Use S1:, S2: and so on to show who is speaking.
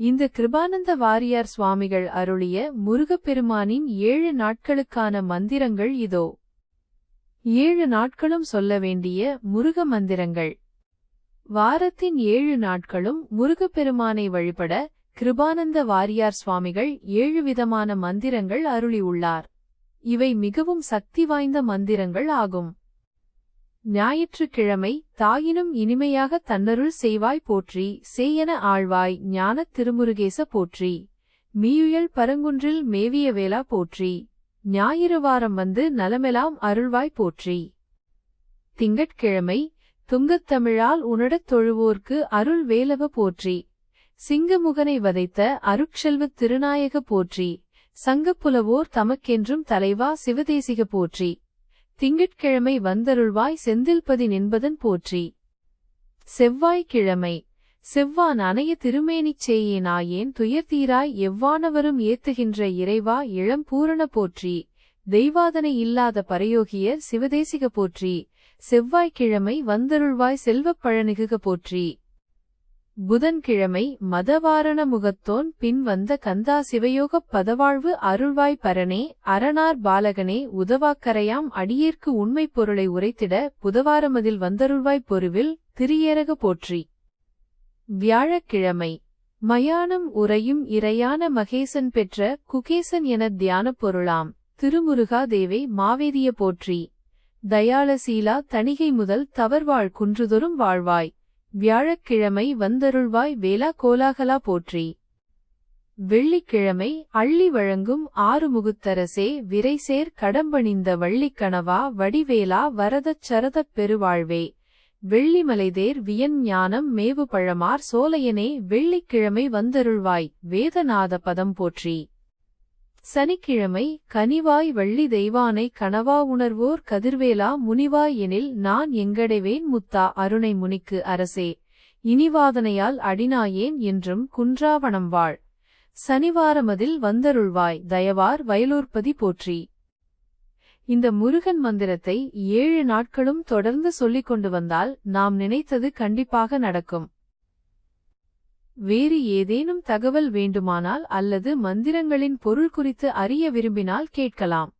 S1: இந்த கிருபானந்த வாரியார் சுவாமிகள் அருளிய முருகப்பெருமானின் ஏழு நாட்களுக்கான மந்திரங்கள் இதோ. ஏழு நாட்களும் சொல்ல வேண்டிய முருக மந்திரங்கள். வாரத்தின் ஏழு நாட்களும் முருகப்பெருமானை வழிபட கிருபானந்த வாரியார் சுவாமிகள் ஏழு விதமான மந்திரங்கள் அருளியுள்ளார். இவை மிகவும் சக்தி வாய்ந்த மந்திரங்கள் ஆகும். ஞாயிற்றுக்கிழமை தாயினும் இனிமையாக தன்னருள் செய்வாய் போற்றி சேயன ஆழ்வாய் ஞானத் திருமுருகேச போற்றி. மீயுயல் பரங்குன்றில் மேவிய வேளா போற்றி. ஞாயிறு வாரம் வந்து நலமெலாம் அருள்வாய் போற்றி. திங்கட்கிழமை துங்கத்தமிழால் உணடத் தொழுவோர்க்கு அருள் வேலவ போற்றி. சிங்கமுகனை வதைத்த அருட்செல்வத் திருநாயக போற்றி. சங்கப்புலவோர் தமக்கென்றும் தலைவா சிவதேசிக போற்றி. திங்கட்கிழமை வந்தருள்வாய் செந்தில்பதி நின்பதன் போற்றி. செவ்வாய்க்கிழமை. செவ்வான் அணைய திருமேனிச் சேயேனாயேன் துயர்தீராய் எவ்வானவரும் ஏத்துகின்ற இறைவா இளம் பூரண போற்றி. தெய்வாதனை இல்லாத பரயோகியர் சிவதேசிக போற்றி. செவ்வாய்க்கிழமை வந்தருள்வாய் செல்வப் பழனிகுக போற்றி. புதன்கிழமை மதவாரண முகத்தோன் பின் வந்த கந்தா சிவயோகப் பதவாழ்வு அருள்வாய் பரனே அரணார் பாலகனே உதவாக்கரையாம் அடியேற்கு உண்மைப் பொருளை உரைத்திட புதவாரமதில் வந்தருள்வாய் பொருவில் திரியேரக போற்றி. வியாழக்கிழமை மயானம் உரையும் இறையான மகேசன் பெற்ற குகேசன் எனத் தியானப் பொருளாம். திருமுருகா தேவை மாவேதிய போற்றி. தயாளசீலா தணிகை முதல் தவர்வாழ் குன்றுதொரும் வாழ்வாய். வியாழக்கிழமை வந்தருள்வாய் வேலா கோலாகலா போற்றி. வெள்ளிக்கிழமை அள்ளி வழங்கும் ஆறுமுகுத்தரசே விரைசேர் கடம்பணிந்த வள்ளிக்கணவா வடிவேலா வரதச் சரதப் பெருவாழ்வே. வெள்ளிமலைதேர் வியன் ஞானம் மேவு பழமார் சோலையனே வெள்ளிக்கிழமை வந்தருள்வாய் வேதநாத பதம் போற்றி. சனிக்கிழமை கனிவாய் வள்ளி தெய்வானை கனவா உணர்வோர் கதிர்வேலா முனிவாய் எனில் நான் எங்கடைவேன் முத்தா அருணை முனிக்கு அரசே. இனிவாதனையால் அடினாயேன் என்றும் குன்றாவணம் வாழ். சனிவாரமதில் வந்தருள்வாய் தயவார் வயலூர்பதி போற்றி. இந்த முருகன் மந்திரத்தை ஏழு நாட்களும் தொடர்ந்து சொல்லிக் கொண்டு வந்தால் நாம் நினைத்தது கண்டிப்பாக நடக்கும். வேறு ஏதேனும் தகவல் வேண்டுமானால் அல்லது மந்திரங்களின் பொருள் குறித்து அறிய விரும்பினால் கேட்கலாம்.